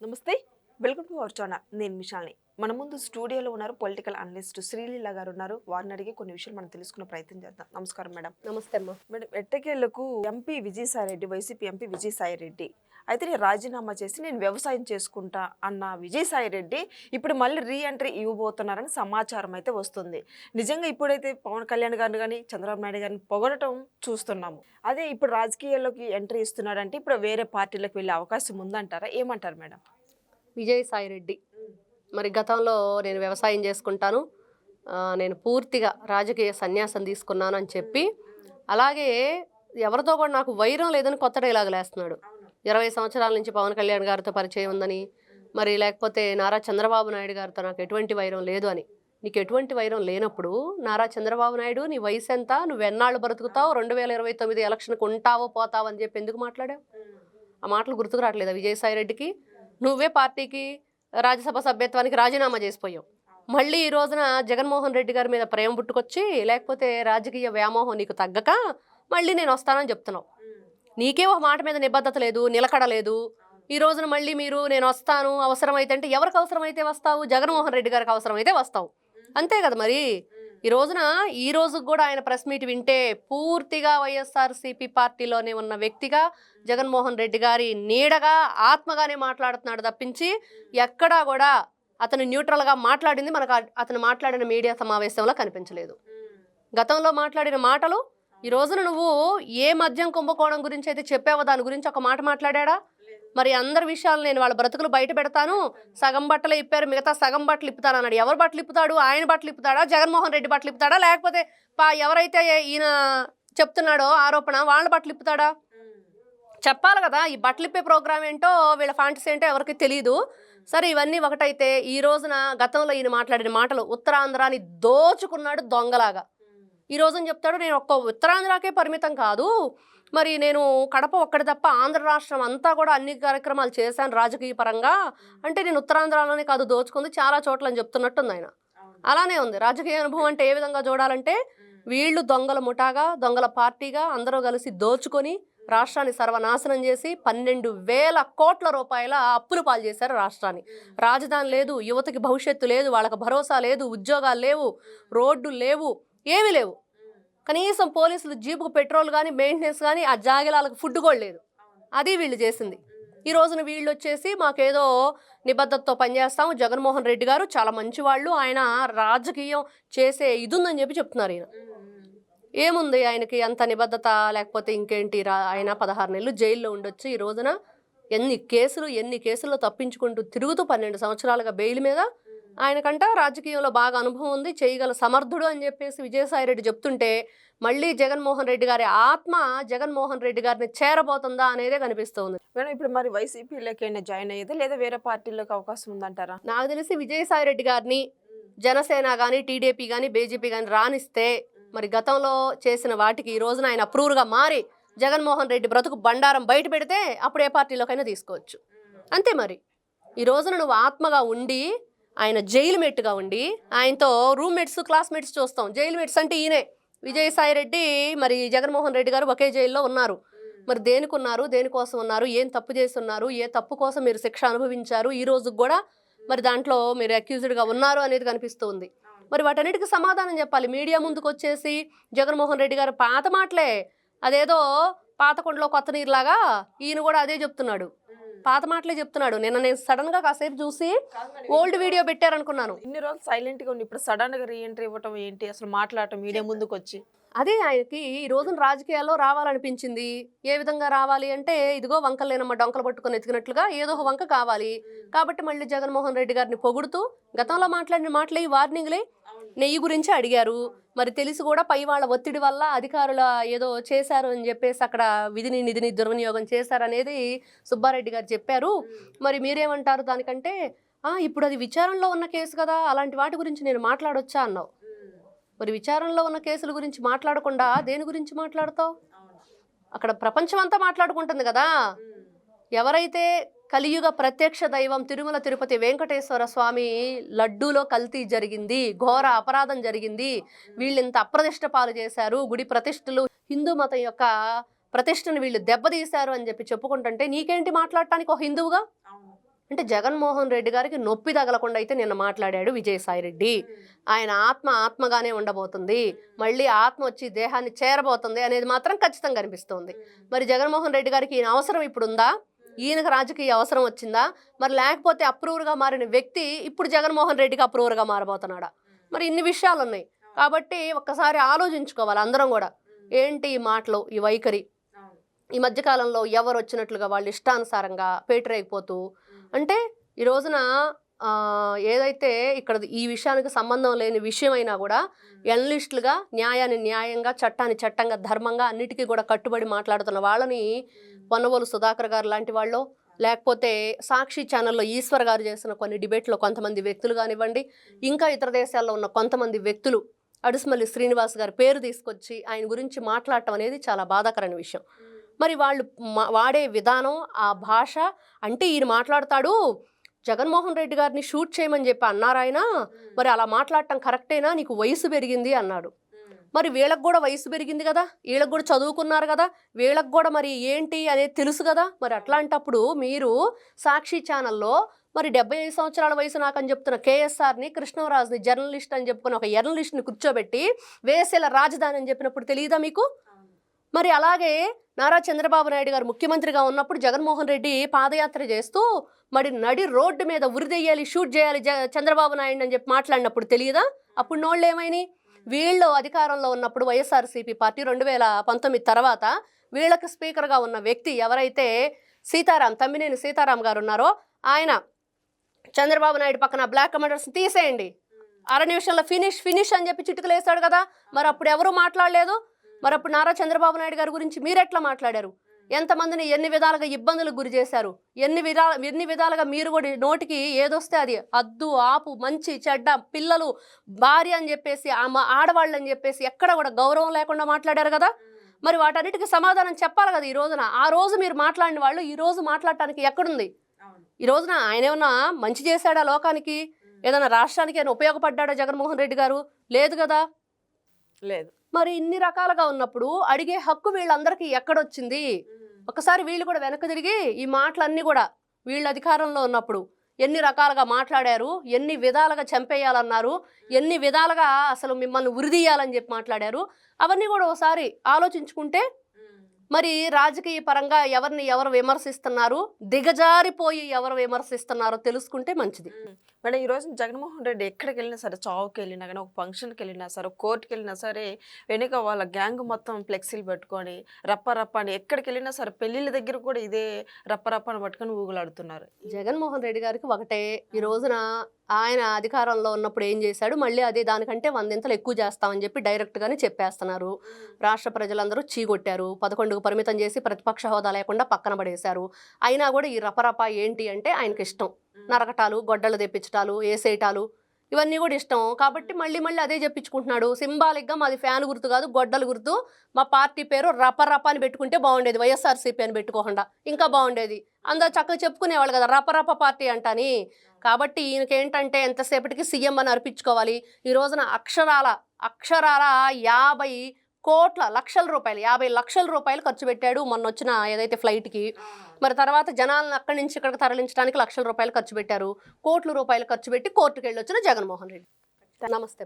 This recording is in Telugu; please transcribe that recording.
నమస్తే. వెల్కమ్ టు అవర్ ఛానల్ నేను మిషాల్ని మన ముందు స్టూడియోలో ఉన్నారు పొలిటికల్ అనలిస్ట్ శ్రీలీల గారు ఉన్నారు. వారిని అడిగి కొన్ని విషయాలు మనం తెలుసుకునే ప్రయత్నం చేద్దాం. నమస్కారం మేడం. నమస్తే అమ్మా. Madam ఎట్టకేళ్ళకు MP Vijayasai Reddy YCP MP Vijayasai Reddy అయితే నేను రాజీనామా చేసి నేను వ్యవసాయం చేసుకుంటా అన్న విజయసాయి రెడ్డి ఇప్పుడు మళ్ళీ రీ ఎంట్రీ ఇవ్వబోతున్నారని సమాచారం అయితే వస్తుంది. నిజంగా ఇప్పుడైతే పవన్ కళ్యాణ్ గారిని కానీ చంద్రబాబు నాయుడు గారిని పొగడటం చూస్తున్నాము. అదే ఇప్పుడు రాజకీయాల్లోకి ఎంట్రీ ఇస్తున్నాడంటే ఇప్పుడు వేరే పార్టీలకు వెళ్ళే అవకాశం ఉందంటారా? ఏమంటారు మేడం? విజయసాయి రెడ్డి మరి గతంలో నేను వ్యవసాయం చేసుకుంటాను. నేను పూర్తిగా రాజకీయ సన్యాసం తీసుకున్నాను అని చెప్పి. అలాగే ఎవరితో కూడా నాకు వైరం లేదని కొత్త డైలాగులు వేస్తున్నాడు. ఇరవై సంవత్సరాల నుంచి పవన్ కళ్యాణ్ గారితో పరిచయం ఉందని మరి లేకపోతే నారా చంద్రబాబు నాయుడు గారితో నాకు ఎటువంటి వైరం లేదు అని. నీకు ఎటువంటి వైరం లేనప్పుడు నారా చంద్రబాబు నాయుడు నీ వయసు ఎంత నువ్వు ఎన్నాళ్ళు బ్రతుకుతావు రెండు వేల ఇరవై తొమ్మిది ఎలక్షన్కి ఉంటావో పోతావు అని చెప్పి ఎందుకు మాట్లాడావు? ఆ మాటలు గుర్తుకు రావట్లేదా విజయసాయి రెడ్డికి నువ్వే పార్టీకి రాజ్యసభ సభ్యత్వానికి రాజీనామా చేసిపోయావు. మళ్ళీ ఈ రోజున జగన్మోహన్ రెడ్డి గారి మీద ప్రేమ పుట్టుకొచ్చి లేకపోతే రాజకీయ వ్యామోహం నీకు తగ్గక మళ్ళీ నేను వస్తానని చెప్తున్నావు. నీకే ఒక మాట మీద నిబద్ధత లేదు నిలకడ లేదు. ఈ రోజున మళ్ళీ మీరు నేను వస్తాను అవసరమైతే అంటే ఎవరికి అవసరమైతే వస్తావు? జగన్మోహన్ రెడ్డి గారికి అవసరమైతే వస్తావు. అంతే కదా మరి? ఈ రోజున ఈ రోజు కూడా ఆయన ప్రెస్ మీట్ వింటే పూర్తిగా వైఎస్ఆర్సీపీ పార్టీలోనే ఉన్న వ్యక్తిగా జగన్మోహన్ రెడ్డి గారి నీడగా ఆత్మగానే మాట్లాడుతున్నాడు తప్పించి ఎక్కడా కూడా అతను న్యూట్రల్గా మాట్లాడింది మనకు అతను మాట్లాడిన మీడియా సమావేశంలో కనిపించలేదు. గతంలో మాట్లాడిన మాటలు ఈ రోజున నువ్వు ఏ మద్యం కుంభకోణం గురించి అయితే చెప్పావో దాని గురించి ఒక మాట మాట్లాడా మరి అందరి విషయాలు నేను వాళ్ళ బ్రతుకులు బయట పెడతాను. సగం బట్టలు ఇప్పారు మిగతా సగం బట్టలు ఇప్పుతాను అన్నాడు ఎవరు బట్టలు ఇప్పుతాడు? ఆయన బట్టలు ఇప్పుతాడా? జగన్మోహన్ రెడ్డి బట్టలు ఇప్పుతాడా? లేకపోతే పా ఎవరైతే ఈయన చెప్తున్నాడో ఆరోపణ వాళ్ళ బట్టలు ఇప్పుతాడా? చెప్పాలి కదా ఈ బట్టలు ఇప్పే ప్రోగ్రామ్ ఏంటో వీళ్ళ ఫాంటసీ ఏంటో ఎవరికి తెలియదు సరే ఇవన్నీ ఒకటైతే ఈ రోజున గతంలో ఈయన మాట్లాడిన మాటలు ఉత్తరాంధ్రాని దోచుకున్నాడు దొంగలాగా. ఈ రోజున చెప్తాడు నేను ఒక్క ఉత్తరాంధ్రాకే పరిమితం కాదు మరి నేను కడప ఒక్కటి తప్ప ఆంధ్ర రాష్ట్రం అంతా కూడా అన్ని కార్యక్రమాలు చేశాను రాజకీయ పరంగా. అంటే నేను ఉత్తరాంధ్రలోనే కాదు దోచుకుంది చాలా చోట్ల అని చెప్తున్నట్టుంది ఆయన. అలానే ఉంది. రాజకీయ అనుభవం అంటే ఏ విధంగా చూడాలంటే వీళ్ళు దొంగల ముఠాగా దొంగల పార్టీగా అందరూ కలిసి దోచుకొని రాష్ట్రాన్ని సర్వనాశనం చేసి పన్నెండు వేల కోట్ల రూపాయల అప్పులు పాలు చేశారు రాష్ట్రాన్ని. రాజధాని లేదు యువతకి భవిష్యత్తు లేదు వాళ్ళకి భరోసా లేదు ఉద్యోగాలు లేవు రోడ్డు లేవు ఏమీ లేవు. కనీసం పోలీసులు జీపుకు పెట్రోల్ కానీ మెయింటెనెన్స్ కానీ ఆ జాగిలాలకు ఫుడ్ కూడా లేదు. అది వీళ్ళు చేసింది. ఈ రోజున వీళ్ళు వచ్చేసి మాకేదో నిబద్ధతతో పనిచేస్తాం జగన్మోహన్ రెడ్డి గారు చాలా మంచివాళ్ళు. ఆయన రాజకీయం చేసే ఇది ఉందని చెప్పి చెప్తున్నారు ఈయన. ఏముంది ఆయనకి అంత నిబద్ధత? లేకపోతే ఇంకేంటి? రా ఆయన పదహారు నెలలు జైల్లో ఉండొచ్చు ఈ రోజున. ఎన్ని కేసులు ఎన్ని కేసుల్లో తప్పించుకుంటూ తిరుగుతూ పన్నెండు సంవత్సరాలుగా బెయిల్ మీద ఆయనకంట రాజకీయంలో బాగా అనుభవం ఉంది చేయగల సమర్థుడు అని చెప్పేసి విజయసాయి రెడ్డి చెప్తుంటే మళ్ళీ జగన్మోహన్ రెడ్డి గారి ఆత్మ జగన్మోహన్ రెడ్డి గారిని చేరబోతుందా అనేదే కనిపిస్తుంది. మేడం ఇప్పుడు మరి వైసీపీలోకైనా జాయిన్ అయ్యేది లేదా వేరే పార్టీలోకి అవకాశం ఉందంటారా? నాకు తెలిసి విజయసాయి రెడ్డి గారిని జనసేన కానీ టీడీపీ కానీ బీజేపీ కానీ రానిస్తే మరి గతంలో చేసిన వాటికి ఈ రోజున ఆయన అప్రూవ్గా మారి జగన్మోహన్ రెడ్డి బ్రతుకు బండారం బయట పెడితే అప్పుడు ఏ పార్టీలోకైనా తీసుకోవచ్చు. అంతే మరి. ఈ రోజున నువ్వు ఆత్మగా ఉండి ఆయన జైలు మెట్గా ఉండి ఆయనతో రూమ్మేట్స్ క్లాస్మేట్స్ చూస్తాం. జైలు మేట్స్ అంటే ఈయనే. విజయసాయి రెడ్డి మరి జగన్మోహన్ రెడ్డి గారు ఒకే జైల్లో ఉన్నారు. మరి దేనికి ఉన్నారు దేనికోసం ఉన్నారు? ఏం తప్పు చేసి ఉన్నారు ఏ తప్పు కోసం మీరు శిక్ష అనుభవించారు? ఈ రోజు కూడా మరి దాంట్లో మీరు అక్యూజ్డ్గా ఉన్నారు అనేది కనిపిస్తుంది. మరి వాటన్నిటికి సమాధానం చెప్పాలి. మీడియా ముందుకు వచ్చేసి జగన్మోహన్ రెడ్డి గారు పాత మాటలే. అదేదో పాత కొండలో కొత్త నీరులాగా ఈయన కూడా అదే చెప్తున్నాడు. పాత మాటలే చెప్తున్నాడు. నిన్న నేను సడన్గా కాసేపు చూసి ఓల్డ్ వీడియో పెట్టారనుకున్నాను. ఇన్ని రోజులు సైలెంట్గా ఉండి ఇప్పుడు సడన్గా రీఎంట్రీ ఇవ్వటం ఏంటి? అసలు మాట్లాడటం మీడియా ముందుకు వచ్చి అదే ఆయనకి ఈ రోజున రాజకీయాల్లో రావాలనిపించింది. ఏ విధంగా రావాలి అంటే ఇదిగో వంకలు లేనమ్మ డొంకలు పట్టుకొని ఎత్తికినట్లుగా ఏదో ఒక వంక కావాలి. కాబట్టి మళ్ళీ జగన్మోహన్ రెడ్డి గారిని పొగుడుతూ గతంలో మాట్లాడిన మాటలే ఈ వార్నింగ్లే నెయ్యి గురించి అడిగారు. మరి తెలిసి కూడా పై వాళ్ళ ఒత్తిడి వల్ల అధికారుల ఏదో చేశారు అని చెప్పేసి అక్కడ విధిని నిధిని దుర్వినియోగం చేశారనేది సుబ్బారెడ్డి గారు చెప్పారు. మరి మీరేమంటారు? దానికంటే "ఆ, ఇప్పుడు అది విచారణలో ఉన్న కేసు కదా అలాంటి వాటి గురించి నేను మాట్లాడొచ్చా? అన్నావు. మరి విచారణలో ఉన్న కేసుల గురించి మాట్లాడకుండా దేని గురించి మాట్లాడతావు? అక్కడ ప్రపంచం అంతా మాట్లాడుకుంటుంది కదా. ఎవరైతే కలియుగ ప్రత్యక్ష దైవం తిరుమల తిరుపతి వెంకటేశ్వర స్వామి లడ్డూలో కల్తీ జరిగింది ఘోర అపరాధం జరిగింది. వీళ్ళు ఇంత అప్రతిష్ట పాలు చేశారు గుడి ప్రతిష్టలు హిందూ మతం యొక్క ప్రతిష్టను వీళ్ళు దెబ్బతీశారు అని చెప్పి చెప్పుకుంటుంటే నీకేంటి మాట్లాడటానికి ఒక హిందువుగా? అంటే జగన్మోహన్ రెడ్డి గారికి నొప్పి తగలకుండా అయితే నిన్న మాట్లాడాడు విజయసాయి రెడ్డి. ఆయన ఆత్మ ఆత్మగానే ఉండబోతుంది. మళ్ళీ ఆత్మ వచ్చి దేహాన్ని చేరబోతుంది అనేది మాత్రం ఖచ్చితంగా కనిపిస్తోంది మరి జగన్మోహన్ రెడ్డి గారికి ఈయన అవసరం ఇప్పుడు ఉందా ఈయనకు రాజకీయ అవసరం వచ్చిందా? మరి లేకపోతే అప్రూవర్గా మారిన వ్యక్తి ఇప్పుడు జగన్మోహన్ రెడ్డికి అప్రూవర్గా మారబోతున్నాడా? మరి ఇన్ని విషయాలు ఉన్నాయి కాబట్టి ఒక్కసారి ఆలోచించుకోవాలి అందరం కూడా. ఏంటి ఈ మాటలు ఈ వైఖరి? ఈ మధ్యకాలంలో ఎవరు వచ్చినట్లుగా వాళ్ళు ఇష్టానుసారంగా పేటరేగిపోతూ అంటే ఈ రోజున ఏదైతే ఇక్కడ ఈ విషయానికి సంబంధం లేని విషయం అయినా కూడా ఎనలిస్టులుగా న్యాయాన్ని న్యాయంగా చట్టాన్ని చట్టంగా ధర్మంగా అన్నిటికీ కూడా కట్టుబడి మాట్లాడుతున్న వాళ్ళని పొన్నవోలు సుధాకర్ గారు లాంటి వాళ్ళు లేకపోతే సాక్షి ఛానల్లో ఈశ్వర్ గారు చేసిన కొన్ని డిబేట్లో కొంతమంది వ్యక్తులు కానివ్వండి ఇంకా ఇతర దేశాల్లో ఉన్న కొంతమంది వ్యక్తులు అడుసుమల్లి శ్రీనివాస్ గారి పేరు తీసుకొచ్చి ఆయన గురించి మాట్లాడటం అనేది చాలా బాధాకరమైన విషయం. మరి వాళ్ళు వాడే విధానం ఆ భాష అంటే ఈయన మాట్లాడతాడు జగన్మోహన్ రెడ్డి గారిని షూట్ చేయమని చెప్పి అన్నారు ఆయన మరి అలా మాట్లాడటం కరెక్టేనా? నీకు వయసు పెరిగింది అన్నాడు. మరి వీళ్ళకి కూడా వయసు పెరిగింది కదా? వీళ్ళకి కూడా చదువుకున్నారు కదా? వీళ్ళకి కూడా మరి ఏంటి? అనేది తెలుసు కదా? మరి అట్లాంటప్పుడు మీరు సాక్షి ఛానల్లో మరి డెబ్బై ఐదు సంవత్సరాల వయసు నాకని చెప్తున్న కేఎస్ఆర్ని కృష్ణరాజుని జర్నలిస్ట్ అని చెప్పుకుని ఒక జర్నలిస్ట్ని కూర్చోబెట్టి వేసేల రాజధాని అని చెప్పినప్పుడు తెలియదా మీకు? మరి అలాగే నారా చంద్రబాబు నాయుడు గారు ముఖ్యమంత్రిగా ఉన్నప్పుడు జగన్మోహన్ రెడ్డి పాదయాత్ర చేస్తూ మరి నడి రోడ్డు మీద ఉరిదెయ్యాలి షూట్ చేయాలి జ చంద్రబాబు నాయుడు అని చెప్పి మాట్లాడినప్పుడు తెలియదా? అప్పుడు నోళ్ళు ఏమైనాయి? వీళ్ళు అధికారంలో ఉన్నప్పుడు వైఎస్ఆర్సీపీ పార్టీ రెండు వేల పంతొమ్మిది తర్వాత వీళ్ళకి స్పీకర్గా ఉన్న వ్యక్తి ఎవరైతే సీతారాం తమ్మినేని సీతారాం గారు ఉన్నారో ఆయన చంద్రబాబు నాయుడు పక్కన బ్లాక్ కమెంటర్స్ తీసేయండి. అర నిమిషంలో ఫినిష్ ఫినిష్ అని చెప్పి చిటుకలు వేశాడు కదా. మరి అప్పుడు ఎవరు మాట్లాడలేదు? మరి అప్పుడు నారా చంద్రబాబు నాయుడు గారి గురించి మీరెట్లా మాట్లాడారు? ఎంతమందిని ఎన్ని విధాలుగా ఇబ్బందులకు గురి చేశారు? ఎన్ని విధా ఎన్ని విధాలుగా మీరు కూడా నోటికి ఏదొస్తే అది అద్దు ఆపు మంచి చెడ్డ పిల్లలు భార్య అని చెప్పేసి ఆమె ఆడవాళ్ళు అని చెప్పేసి ఎక్కడ కూడా గౌరవం లేకుండా మాట్లాడారు కదా? మరి వాటన్నిటికీ సమాధానం చెప్పాలి కదా ఈ రోజున? ఆ రోజు మీరు మాట్లాడిన వాళ్ళు ఈ రోజు మాట్లాడటానికి ఎక్కడుంది? ఈ రోజున ఆయన ఏమన్నా మంచి చేశాడా లోకానికి? ఏదైనా రాష్ట్రానికి ఏమైనా ఉపయోగపడ్డాడా జగన్మోహన్ రెడ్డి గారు? లేదు కదా? లేదు. మరి ఇన్ని రకాలుగా ఉన్నప్పుడు అడిగే హక్కు వీళ్ళందరికీ ఎక్కడొచ్చింది? ఒకసారి వీళ్ళు కూడా వెనక్కి తిరిగి ఈ మాటలన్నీ కూడా వీళ్ళ అధికారంలో ఉన్నప్పుడు ఎన్ని రకాలుగా మాట్లాడారు ఎన్ని విధాలుగా చంపేయాలన్నారు ఎన్ని విధాలుగా అసలు మిమ్మల్ని ఉరిదీయాలని చెప్పి మాట్లాడారు అవన్నీ కూడా ఒకసారి ఆలోచించుకుంటే మరి రాజకీయ పరంగా ఎవరిని ఎవరు విమర్శిస్తున్నారు దిగజారిపోయి ఎవరు విమర్శిస్తున్నారో తెలుసుకుంటే మంచిది. మేడం ఈ రోజు జగన్మోహన్ రెడ్డి ఎక్కడికి వెళ్ళినా సరే చావుకి వెళ్ళినా కానీ ఒక ఫంక్షన్కి వెళ్ళినా సరే ఒక కోర్టుకి వెళ్ళినా సరే వెనుక వాళ్ళ గ్యాంగ్ మొత్తం ఫ్లెక్సీలు పెట్టుకొని రప్ప రప్ప అని ఎక్కడికి వెళ్ళినా సరే పెళ్ళిళ్ళ దగ్గర కూడా ఇదే రప్ప రప్ప అని పట్టుకొని ఊగులాడుతున్నారు. జగన్మోహన్ రెడ్డి గారికి ఒకటే. ఈ రోజున ఆయన అధికారంలో ఉన్నప్పుడు ఏం చేశాడు? మళ్ళీ అదే దానికంటే వందింతలు ఎక్కువ చేస్తామని చెప్పి డైరెక్ట్గానే చెప్పేస్తున్నారు. రాష్ట్ర ప్రజలందరూ చీగొట్టారు పదకొండుకు పరిమితం చేసి ప్రతిపక్ష హోదా లేకుండా పక్కన పడేశారు. అయినా కూడా ఈ రపరప ఏంటి అంటే ఆయనకి ఇష్టం నరకటాలు గొడ్డలు తెప్పించటాలు ఏసేయటాలు ఇవన్నీ కూడా ఇష్టం. కాబట్టి మళ్ళీ మళ్ళీ అదే చెప్పించుకుంటున్నాడు. సింబాలిక్గా మాది ఫ్యాన్ గుర్తు కాదు గొడ్డలు గుర్తు. మా పార్టీ పేరు రపరప అని పెట్టుకుంటే బాగుండేది. వైఎస్ఆర్సీపీ అని పెట్టుకోకుండా. ఇంకా బాగుండేది. అందరు చక్కగా చెప్పుకునేవాళ్ళు కదా రపరప పార్టీ అంటని. కాబట్టి ఈయనకి ఏంటంటే ఎంతసేపటికి సీఎం అని అర్పించుకోవాలి ఈ రోజున అక్షరాల అక్షరాల యాభై కోట్ల లక్షల రూపాయలు యాభై లక్షల రూపాయలు ఖర్చు పెట్టాడు మొన్న వచ్చిన ఏదైతే ఫ్లైట్కి. మరి తర్వాత జనాలను అక్కడి నుంచి ఇక్కడికి తరలించడానికి లక్షల రూపాయలు ఖర్చు పెట్టారు. కోట్ల రూపాయలు ఖర్చు పెట్టి కోర్టుకు వెళ్ళి వచ్చిన జగన్మోహన్ రెడ్డి. నమస్తే.